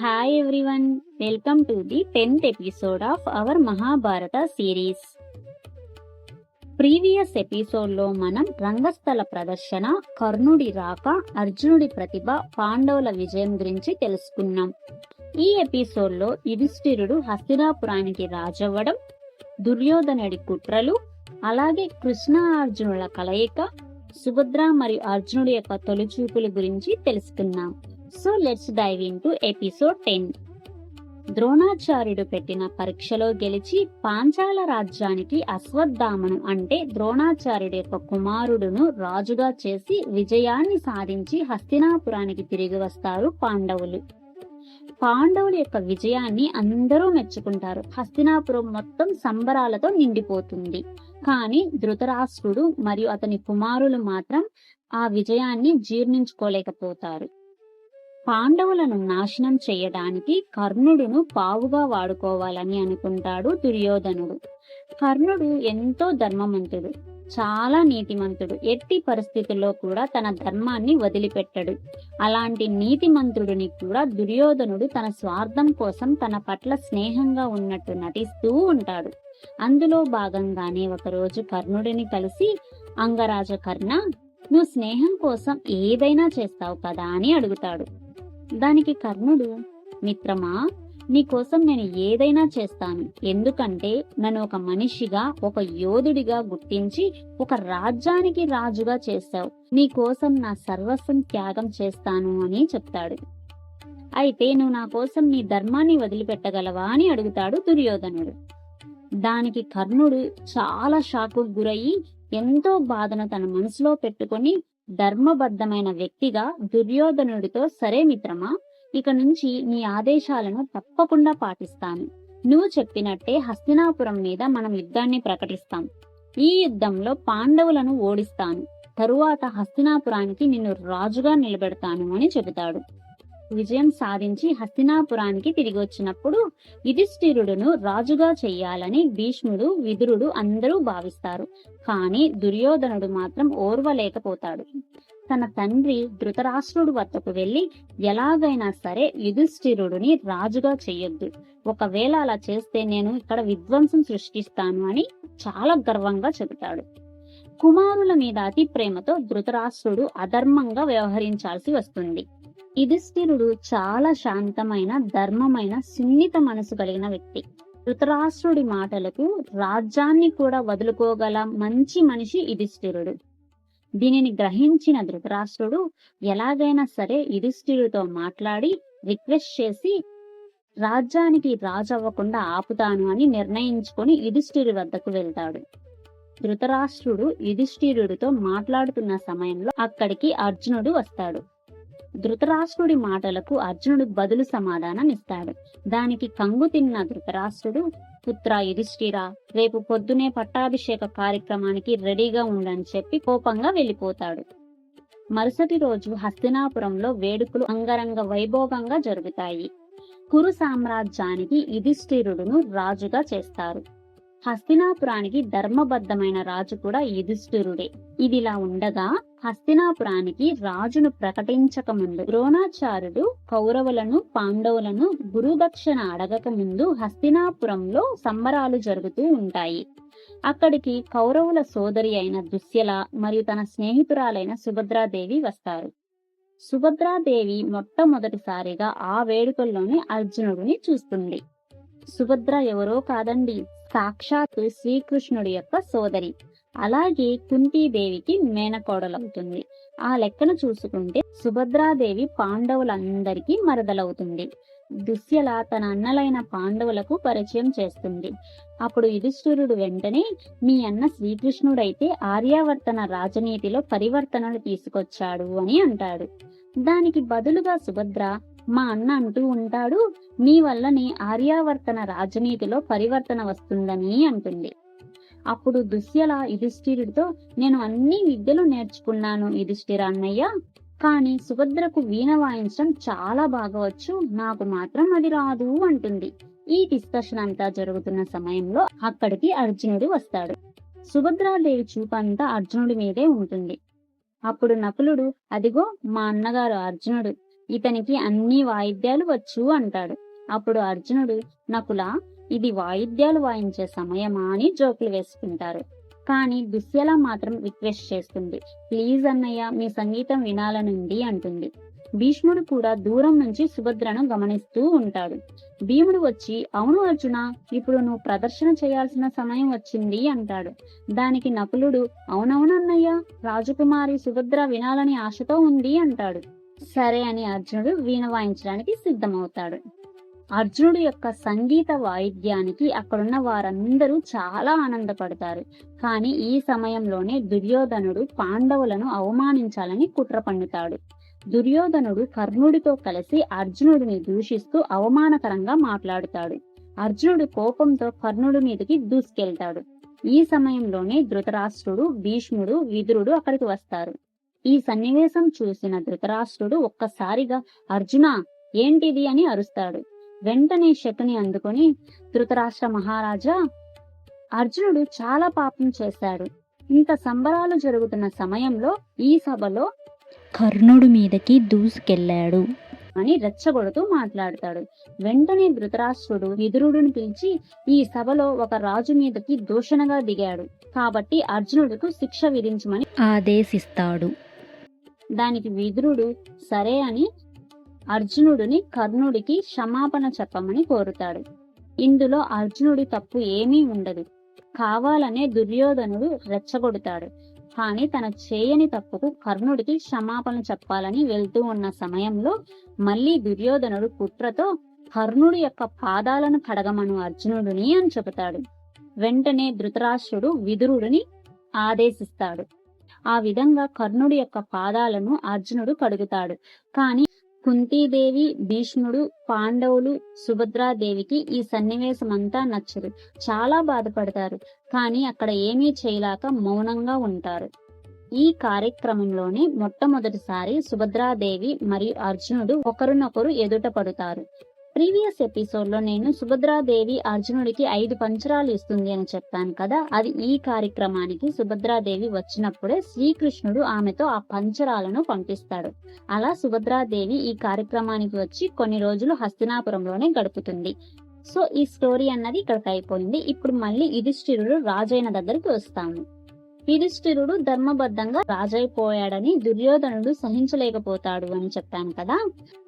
Hi everyone welcome to the tenth episode of our Mahabharata series previous ఎపిసోడ్లో మనం రంగస్థల ప్రదర్శన కర్ణుడి రాక అర్జునుడి ప్రతిభ పాండవుల విజయం గురించి తెలుసుకున్నాం ఈ ఎపిసోడ్లో యుధిష్ఠిరుడు హస్తినాపురానికి రాజవ్వడం దుర్యోధనుడి కుట్రలు అలాగే కృష్ణ అర్జునుల కలయిక సుభద్ర మరియు అర్జునుడి యొక్క తొలిచూపుల గురించి తెలుసుకున్నాం so let's dive into episode ten ద్రోణాచార్యుడు పెట్టిన పరీక్షలో గెలిచి పాంచాల రాజ్యానికి అశ్వత్థామను అంటే ద్రోణాచార్యుడి యొక్క కుమారుడును రాజుగా చేసి విజయాన్ని సాధించి హస్తినాపురానికి తిరిగి వస్తారు పాండవులు. పాండవుల యొక్క విజయాన్ని అందరూ మెచ్చుకుంటారు. హస్తినాపురం మొత్తం సంబరాలతో నిండిపోతుంది. కానీ ధృతరాష్ట్రుడు మరియు అతని కుమారులు మాత్రం ఆ విజయాన్ని జీర్ణించుకోలేకపోతారు. పాండవులను నాశనం చేయడానికి కర్ణుడును పావుగా వాడుకోవాలని అనుకుంటాడు దుర్యోధనుడు. కర్ణుడు ఎంతో ధర్మవంతుడు చాలా నీతిమంతుడు. ఎట్టి పరిస్థితుల్లో కూడా తన ధర్మాన్ని వదిలిపెట్టడు. అలాంటి నీతిమంతుడిని కూడా దుర్యోధనుడు తన స్వార్థం కోసం తన పట్ల స్నేహంగా ఉన్నట్టు నటిస్తూ ఉంటాడు. అందులో భాగంగానే ఒకరోజు కర్ణుడిని కలిసి అంగరాజ కర్ణ నువ్వు స్నేహం కోసం ఏదైనా చేస్తావు కదా అని అడుగుతాడు. దానికి కర్ణుడు మిత్రమా నీకోసం నేను ఏదైనా చేస్తాను. ఎందుకంటే నన్ను ఒక మనిషిగా ఒక యోధుడిగా గుర్తించి ఒక రాజ్యానికి రాజుగా చేశావు. నీకోసం నా సర్వస్వం త్యాగం చేస్తాను అని చెప్తాడు. అయితే నువ్వు నా కోసం నీ ధర్మాన్ని వదిలిపెట్టగలవా అని అడుగుతాడు దుర్యోధనుడు. దానికి కర్ణుడు చాలా షాకు గురయ్యి ఎంతో బాధను తన మనసులో పెట్టుకొని ధర్మబద్ధమైన వ్యక్తిగా దుర్యోధనుడితో సరే మిత్రమా ఇక నుంచి నీ ఆదేశాలను తప్పకుండా పాటిస్తాను. నువ్వు చెప్పినట్టే హస్తినాపురం మీద మనం యుద్ధాన్ని ప్రకటిస్తాం. ఈ యుద్ధంలో పాండవులను ఓడిస్తాను. తరువాత హస్తినాపురానికి నిన్ను రాజుగా నిలబెడతాను అని చెబుతాడు. విజయం సాధించి హస్తినాపురానికి తిరిగి వచ్చినప్పుడు యుధిష్ఠిరుడును రాజుగా చెయ్యాలని భీష్ముడు విదురుడు అందరూ భావిస్తారు. కానీ దుర్యోధనుడు మాత్రం ఓర్వలేకపోతాడు. తన తండ్రి ధృతరాష్ట్రుడు వద్దకు వెళ్ళి ఎలాగైనా సరే యుధిష్ఠిరుడిని రాజుగా చెయ్యొద్దు. ఒకవేళ అలా చేస్తే నేను ఇక్కడ విధ్వంసం సృష్టిస్తాను అని చాలా గర్వంగా చెబుతాడు. కుమారుల మీద అతి ప్రేమతో ధృతరాష్ట్రుడు అధర్మంగా వ్యవహరించాల్సి వస్తుంది. యుధిష్ఠిరుడు చాలా శాంతమైన ధర్మమైన సున్నిత మనసు కలిగిన వ్యక్తి. ధృతరాష్ట్రుడి మాటలకు రాజ్యాన్ని కూడా వదులుకోగల మంచి మనిషి యుధిష్ఠిరుడు. దీనిని గ్రహించిన ధృతరాష్ట్రుడు ఎలాగైనా సరే యుధిష్ఠిరుడితో మాట్లాడి రిక్వెస్ట్ చేసి రాజ్యానికి రాజు అవ్వకుండా ఆపుతాను అని నిర్ణయించుకొని యుధిష్ఠిరు వద్దకు వెళ్తాడు. ధృతరాష్ట్రుడు యుధిష్ఠిరుడితో మాట్లాడుతున్న సమయంలో అక్కడికి అర్జునుడు వస్తాడు. ధృతరాష్ట్రుడి మాటలకు అర్జునుడు బదులు సమాధానం ఇస్తాడు. దానికి కంగు తిన్న ధృతరాష్ట్రుడు పుత్ర యుధిష్ఠిరా రేపు పొద్దునే పట్టాభిషేక కార్యక్రమానికి రెడీగా ఉండని చెప్పి కోపంగా వెళ్ళిపోతాడు. మరుసటి రోజు హస్తినాపురంలో వేడుకలు అంగరంగ వైభోగంగా జరుగుతాయి. కురు సామ్రాజ్యానికి యుధిష్ఠిరుడును రాజుగా చేస్తారు. హస్తినాపురానికి ధర్మబద్ధమైన రాజు కూడా యుధిష్ఠిరుడే. ఇదిలా ఉండగా హస్తినాపురానికి రాజును ప్రకటించక ముందు ద్రోణాచార్యుడు కౌరవులను పాండవులను గురుదక్షిణ అడగక ముందు హస్తినాపురంలో సంబరాలు జరుగుతూ ఉంటాయి. అక్కడికి కౌరవుల సోదరి అయిన దుశ్యల మరియు తన స్నేహితురాలైన సుభద్రాదేవి వస్తారు. సుభద్రాదేవి మొట్టమొదటిసారిగా ఆ వేడుకల్లోనే అర్జునుడిని చూస్తుంది. సుభద్ర ఎవరో కాదండి సాక్షాత్ శ్రీకృష్ణుడి యొక్క సోదరి. అలాగే కుంతీదేవికి మేనకోడలవుతుంది. ఆ లెక్కను చూసుకుంటే సుభద్రాదేవి పాండవులందరికీ మరదలవుతుంది. దుశ్యల తన అన్నలైన పాండవులకు పరిచయం చేస్తుంది. అప్పుడు యుధిష్ఠిరుడు వెంటనే మీ అన్న శ్రీకృష్ణుడైతే ఆర్యావర్తన రాజనీతిలో పరివర్తనలు తీసుకొచ్చాడు అని అంటాడు. దానికి బదులుగా సుభద్ర మా అన్న అంటూ ఉంటాడు నీ వల్లనే ఆర్యావర్తన రాజనీతిలో పరివర్తన వస్తుందని అంటుంది. అప్పుడు దుశ్యల యుధిష్ఠిరుడితో నేను అన్ని విద్యలు నేర్చుకున్నాను యుధిష్ఠిర అన్నయ్య కానీ సుభద్రకు వీణ వాయించడం చాలా బాగా వచ్చు నాకు మాత్రం అది రాదు అంటుంది. ఈ డిస్కషన్ అంతా జరుగుతున్న సమయంలో అక్కడికి అర్జునుడు వస్తాడు. సుభద్రాదేవి చూపంతా అర్జునుడి మీదే ఉంటుంది. అప్పుడు నకులుడు అదిగో మా అన్నగారు అర్జునుడు ఇతనికి అన్ని వాయిద్యాలు వచ్చు అంటాడు. అప్పుడు అర్జునుడు నకుల ఇది వాయిద్యాలు వాయించే సమయమా? అని జోకులు వేసుకుంటారు. కానీ దుశ్యల మాత్రం రిక్వెస్ట్ చేస్తుంది. ప్లీజ్ అన్నయ్య మీ సంగీతం వినాలనుంది అంటుంది. భీష్ముడు కూడా దూరం నుంచి సుభద్రను గమనిస్తూ ఉంటాడు. భీముడు వచ్చి అవును అర్జున ఇప్పుడు నువ్వు ప్రదర్శన చేయాల్సిన సమయం వచ్చింది అంటాడు. దానికి నకులుడు అవునవునన్నయ్య రాజకుమారి సుభద్ర వినాలని ఆశతో ఉంది అంటాడు. సరే అని అర్జునుడు వీణ వాయించడానికి సిద్ధమవుతాడు. అర్జునుడు యొక్క సంగీత వాయిద్యానికి అక్కడున్న వారందరూ చాలా ఆనందపడతారు. కానీ ఈ సమయంలోనే దుర్యోధనుడు పాండవులను అవమానించాలని కుట్ర పన్నుతాడు. దుర్యోధనుడు కర్ణుడితో కలిసి అర్జునుడిని దూషిస్తూ అవమానకరంగా మాట్లాడుతాడు. అర్జునుడు కోపంతో కర్ణుడి మీదకి దూసుకెళ్తాడు. ఈ సమయంలోనే ధృతరాష్ట్రుడు భీష్ముడు విదురుడు అక్కడికి వస్తారు. ఈ సన్నివేశం చూసిన ధృతరాష్ట్రుడు ఒక్కసారిగా అర్జున ఏంటిది? అని అరుస్తాడు. వెంటనే శకుని అందుకొని ధృతరాష్ట్ర మహారాజా అర్జునుడు చాలా పాపం చేశాడు. ఇంత సంబరాలు జరుగుతున్న సమయంలో ఈ సభలో కర్ణుడు మీదకి దూసుకెళ్ళాడు అని రెచ్చగొడుతూ మాట్లాడతాడు. వెంటనే ధృతరాష్ట్రుడు విదురుడిని పిలిచి ఈ సభలో ఒక రాజు మీదకి దూషణగా దిగాడు. కాబట్టి అర్జునుడికి శిక్ష విధించమని ఆదేశిస్తాడు. దానికి విదురుడు సరే అని అర్జునుడిని కర్ణుడికి క్షమాపణ చెప్పమని కోరుతాడు. ఇందులో అర్జునుడి తప్పు ఏమీ ఉండదు. కావాలనే దుర్యోధనుడు రెచ్చగొడతాడు. కానీ తన చేయని తప్పుకు కర్ణుడికి క్షమాపణ చెప్పాలని వెళ్తూ ఉన్న సమయంలో మళ్ళీ దుర్యోధనుడు కుట్రతో కర్ణుడి యొక్క పాదాలను కడగమను అర్జునుడిని అని చెబుతాడు. వెంటనే ధృతరాష్ట్రుడు విదురుడిని ఆదేశిస్తాడు. ఆ విధంగా కర్ణుడి యొక్క పాదాలను అర్జునుడు కడుగుతాడు. కానీ కుంతీదేవి భీష్ముడు పాండవులు సుభద్రాదేవికి ఈ సన్నివేశం అంతా నచ్చదు. చాలా బాధపడతారు. కానీ అక్కడ ఏమీ చేయలేక మౌనంగా ఉంటారు. ఈ కార్యక్రమంలోనే మొట్టమొదటిసారి సుభద్రాదేవి మరియు అర్జునుడు ఒకరినొకరు ఎదుట పడుతారు. ప్రీవియస్ ఎపిసోడ్లో నేను సుభద్రాదేవి అర్జునుడికి ఐదు పంచరాలు ఇస్తుంది అని చెప్పాను కదా అది ఈ కార్యక్రమానికి సుభద్రాదేవి వచ్చినప్పుడే శ్రీకృష్ణుడు ఆమెతో ఆ పంచరాలను పంపిస్తాడు. అలా సుభద్రాదేవి ఈ కార్యక్రమానికి వచ్చి కొన్ని రోజులు హస్తినాపురంలోనే గడుపుతుంది. సో ఈ స్టోరీ అన్నది ఇక్కడికి అయిపోయింది. ఇప్పుడు మళ్ళీ యుధిష్ఠిరుడు రాజైన దగ్గరికి వస్తాము. యుధిష్ఠిరుడు ధర్మబద్ధంగా రాజైపోయాడని దుర్యోధనుడు సహించలేకపోతాడు అని చెప్పాను కదా.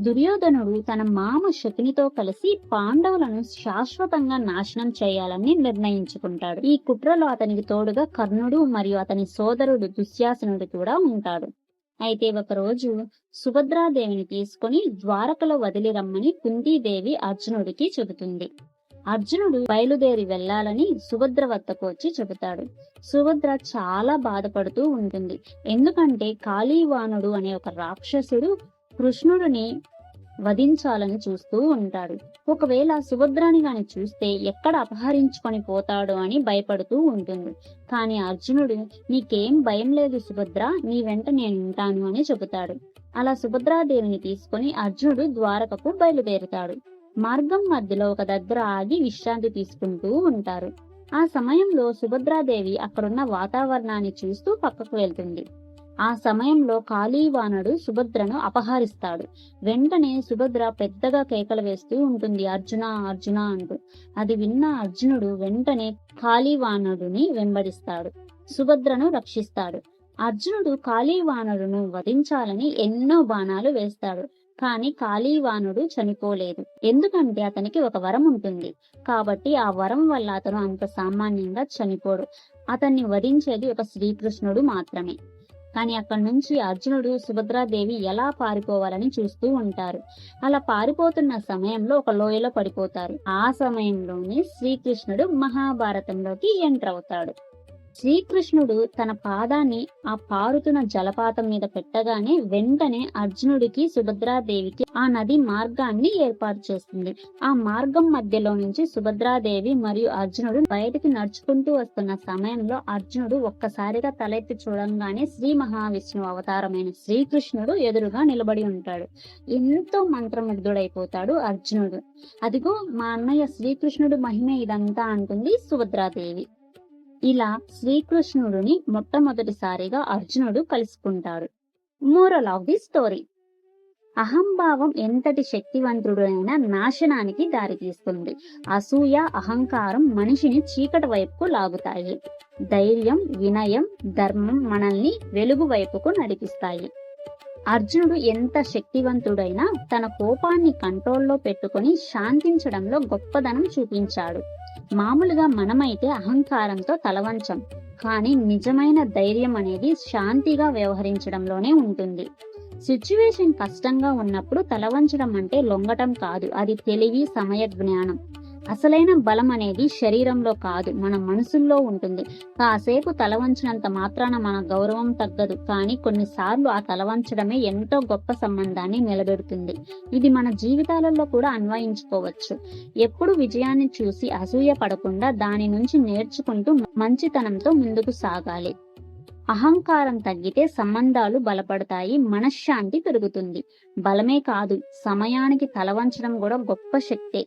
దుర్యోధనుడు తన మామ శకునితో కలిసి పాండవులను శాశ్వతంగా నాశనం చేయాలని నిర్ణయించుకుంటాడు. ఈ కుట్రలో అతనికి తోడుగా కర్ణుడు మరియు అతని సోదరుడు దుశ్యాసనుడు కూడా ఉంటాడు. అయితే ఒకరోజు సుభద్రాదేవిని తీసుకుని ద్వారకలో వదిలి రమ్మని కుంతీదేవి అర్జునుడికి చెబుతుంది. అర్జునుడు బయలుదేరి వెళ్ళాలని సుభద్ర వద్దకు వచ్చి చెబుతాడు. సుభద్ర చాలా బాధపడుతూ ఉంటుంది. ఎందుకంటే కాళీవానుడు అనే ఒక రాక్షసుడు కృష్ణుడిని వధించాలని చూస్తూ ఉంటాడు. ఒకవేళ సుభద్రాని గాని చూస్తే ఎక్కడ అపహరించుకొని పోతాడు అని భయపడుతూ ఉంటుంది. కానీ అర్జునుడు నీకేం భయం లేదు సుభద్ర నీ వెంట నేను ఉంటాను అని చెబుతాడు. అలా సుభద్రాదేవిని తీసుకొని అర్జునుడు ద్వారకకు బయలుదేరుతాడు. మార్గం మధ్యలో ఒక దగ్గర ఆగి విశ్రాంతి తీసుకుంటూ ఉంటారు. ఆ సమయంలో సుభద్రాదేవి అక్కడున్న వాతావరణాన్ని చూస్తూ పక్కకు వెళ్తుంది. ఆ సమయంలో కాళీవానుడు సుభద్రను అపహరిస్తాడు. వెంటనే సుభద్ర పెద్దగా కేకలు వేస్తూ ఉంటుంది అర్జున అర్జున అంటూ. అది విన్న అర్జునుడు వెంటనే కాళీవానుడిని వెంబడిస్తాడు. సుభద్రను రక్షిస్తాడు. అర్జునుడు కాళీవానుడును వధించాలని ఎన్నో బాణాలు వేస్తాడు. కానీ కాళీవానుడు చనిపోలేదు. ఎందుకంటే అతనికి ఒక వరం ఉంటుంది. కాబట్టి ఆ వరం వల్ల అతను అంత సామాన్యంగా చనిపోడు. అతన్ని వధించేది ఒక శ్రీకృష్ణుడు మాత్రమే. కానీ అక్కడి నుంచి అర్జునుడు సుభద్రాదేవి ఎలా పారిపోవాలని చూస్తూ ఉంటారు. అలా పారిపోతున్న సమయంలో ఒక లోయలో పడిపోతారు. ఆ సమయంలోనే శ్రీకృష్ణుడు మహాభారతంలోకి ఎంటర్ అవుతాడు. శ్రీకృష్ణుడు తన పాదాన్ని ఆ పారుతున్న జలపాతం మీద పెట్టగానే వెంటనే అర్జునుడికి సుభద్రాదేవికి ఆ నది మార్గాన్ని ఏర్పాటు చేస్తుంది. ఆ మార్గం మధ్యలో నుంచి సుభద్రాదేవి మరియు అర్జునుడు బయటికి నడుచుకుంటూ వస్తున్న సమయంలో అర్జునుడు ఒక్కసారిగా తలెత్తి చూడంగానే శ్రీ మహావిష్ణువు అవతారమైన శ్రీకృష్ణుడు ఎదురుగా నిలబడి ఉంటాడు. ఎంతో మంత్రముగ్ధుడైపోతాడు అర్జునుడు. అదిగో మా అన్నయ్య శ్రీకృష్ణుడు మహిమ ఇదంతా అంటుంది సుభద్రాదేవి. ఇలా శ్రీకృష్ణుడిని మొట్టమొదటిసారిగా అర్జునుడు కలుసుకుంటాడు. మోరల్ ఆఫ్ ది స్టోరీ అహంభావం ఎంతటి శక్తివంతుడైన నాశనానికి దారితీస్తుంది. అసూయ అహంకారం మనిషిని చీకటి వైపుకు లాగుతాయి. ధైర్యం వినయం ధర్మం మనల్ని వెలుగు వైపుకు నడిపిస్తాయి. అర్జునుడు ఎంత శక్తివంతుడైనా తన కోపాన్ని కంట్రోల్లో పెట్టుకొని శాంతించడంలో గొప్పదనం చూపించాడు. మామూలుగా మనమైతే అహంకారంతో తలవంచం కానీ నిజమైన ధైర్యం అనేది శాంతిగా వ్యవహరించడంలోనే ఉంటుంది. సిచ్యువేషన్ కష్టంగా ఉన్నప్పుడు తలవంచడం అంటే లొంగటం కాదు అది తెలివి సమయ జ్ఞానం. అసలైన బలం అనేది శరీరంలో కాదు మన మనసుల్లో ఉంటుంది. కాసేపు తలవంచినంత మాత్రాన మన గౌరవం తగ్గదు. కానీ కొన్నిసార్లు ఆ తలవంచడమే ఎంతో గొప్ప సంబంధాన్ని నిలబెడుతుంది. ఇది మన జీవితాలలో కూడా అన్వయించుకోవచ్చు. ఎప్పుడు విజయాన్ని చూసి అసూయ పడకుండా దాని నుంచి నేర్చుకుంటూ మంచితనంతో ముందుకు సాగాలి. అహంకారం తగ్గితే సంబంధాలు బలపడతాయి మనశ్శాంతి పెరుగుతుంది. బలమే కాదు సమయానికి తలవంచడం కూడా గొప్ప శక్తే.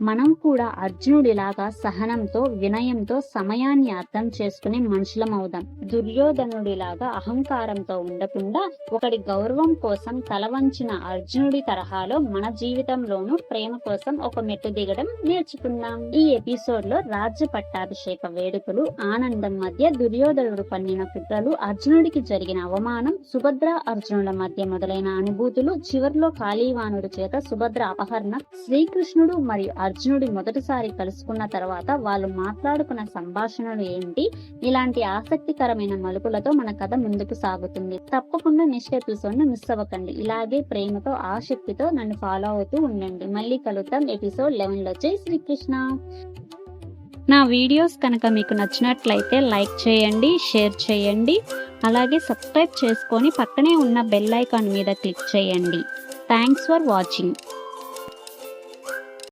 మనం కూడా అర్జునుడిలాగా సహనంతో వినయంతో సమయాన్ని అర్థం చేసుకుని మనుషులం అవుదాం. దుర్యోధనుడిలాగా అహంకారంతో ఉండకుండా ఒకడి గౌరవం కోసం తలవంచిన అర్జునుడి తరహాలో మన జీవితంలోనూ ప్రేమ కోసం ఒక మెట్టు దిగడం నేర్చుకున్నాం. ఈ ఎపిసోడ్లో రాజ్య పట్టాభిషేక వేడుకలు ఆనందం మధ్య దుర్యోధనుడు పన్నిన కుట్రలు అర్జునుడికి జరిగిన అవమానం సుభద్ర అర్జునుల మధ్య మొదలైన అనుభూతులు చివర్లో కాళీవానుడి చేత సుభద్ర అపహరణ శ్రీకృష్ణుడు మరియు అర్జునుడి మొదటిసారి కలుసుకున్న తర్వాత వాళ్ళు మాట్లాడుకున్న సంభాషణలు ఏంటి? ఇలాంటి ఆసక్తికరమైన మలుపులతో మన కథ ముందుకు సాగుతుంది. తప్పకుండా నెక్స్ట్ ఎపిసోడ్ను మిస్ అవ్వకండి. ఇలాగే ప్రేమతో ఆసక్తితో నన్ను ఫాలో అవుతూ ఉండండి. మళ్ళీ కలుద్దాం. ఎపిసోడ్ లెవెన్లో జై శ్రీకృష్ణ. నా వీడియోస్ కనుక మీకు నచ్చినట్లయితే లైక్ చేయండి షేర్ చేయండి. అలాగే సబ్స్క్రైబ్ చేసుకొని పక్కనే ఉన్న బెల్ ఐకాన్ మీద క్లిక్ చేయండి. Thanks for watching.